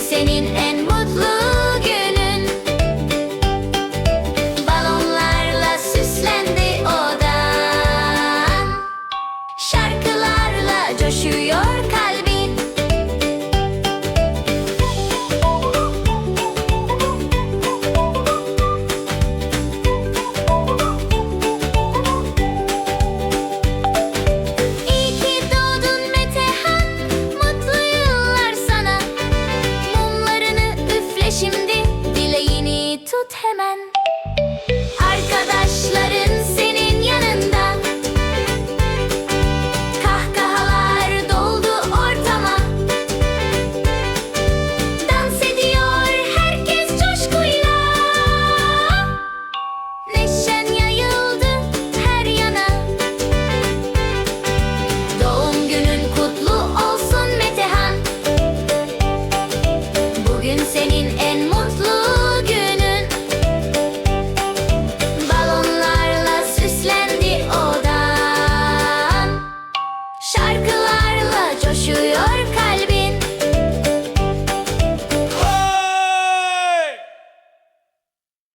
senin en mutlu günün. Balonlarla süslendi odan. Şarkı şimdi dileğini tut hemen. Arkadaşların